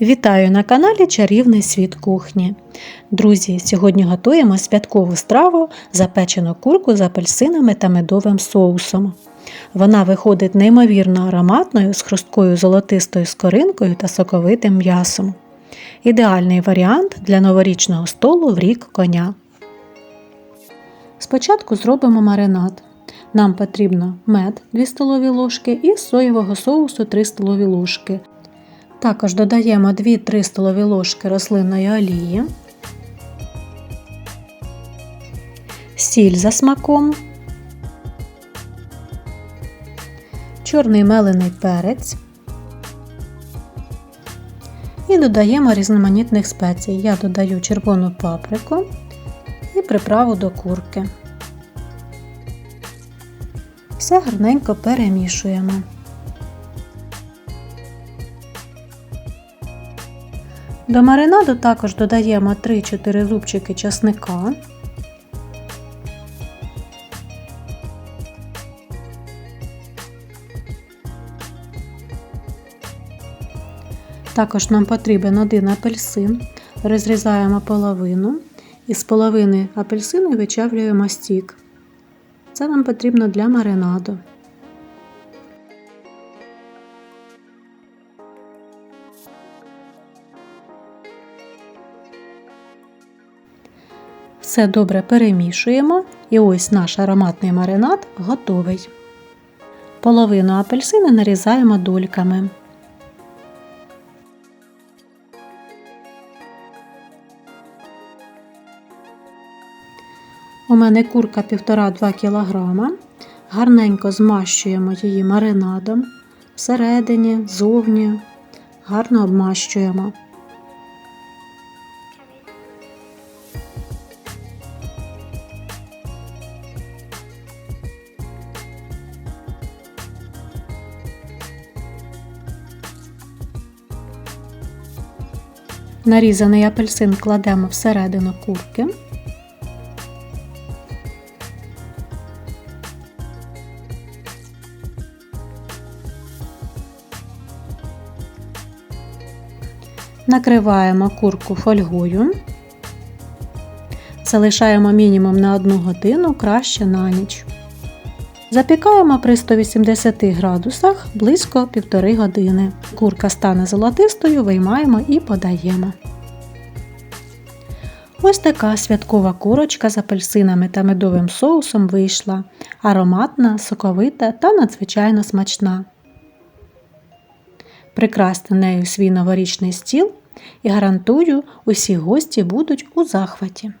Вітаю на каналі Чарівний світ кухні. Друзі, сьогодні готуємо святкову страву запечену курку з апельсинами та медовим соусом. Вона виходить неймовірно ароматною з хрусткою золотистою скоринкою та соковитим м'ясом. Ідеальний варіант для новорічного столу в рік коня. Спочатку зробимо маринад. Нам потрібно мед 2 столові ложки і соєвого соусу 3 столові ложки. Також додаємо 2-3 столові ложки рослинної олії, сіль за смаком, чорний мелений перець і додаємо різноманітних спецій. Я додаю червону паприку і приправу до курки. Все гарненько перемішуємо. До маринаду також додаємо 3-4 зубчики часника. Також нам потрібен один апельсин. Розрізаємо половину і з половини апельсину вичавлюємо стік. Це нам потрібно для маринаду. Все добре перемішуємо і ось наш ароматний маринад готовий. Половину апельсини нарізаємо дольками. У мене курка 1,5-2 кг. Гарненько змащуємо її маринадом. Всередині, зовні, гарно обмащуємо. Нарізаний апельсин кладемо всередину курки. Накриваємо курку фольгою. Залишаємо мінімум на 1 годину краще на ніч. Запікаємо при 180 градусах близько 1,5 години. Курка стане золотистою, виймаємо і подаємо. Ось така святкова курочка з апельсинами та медовим соусом вийшла. Ароматна, соковита та надзвичайно смачна. Прикрасти нею свій новорічний стіл і гарантую, усі гості будуть у захваті.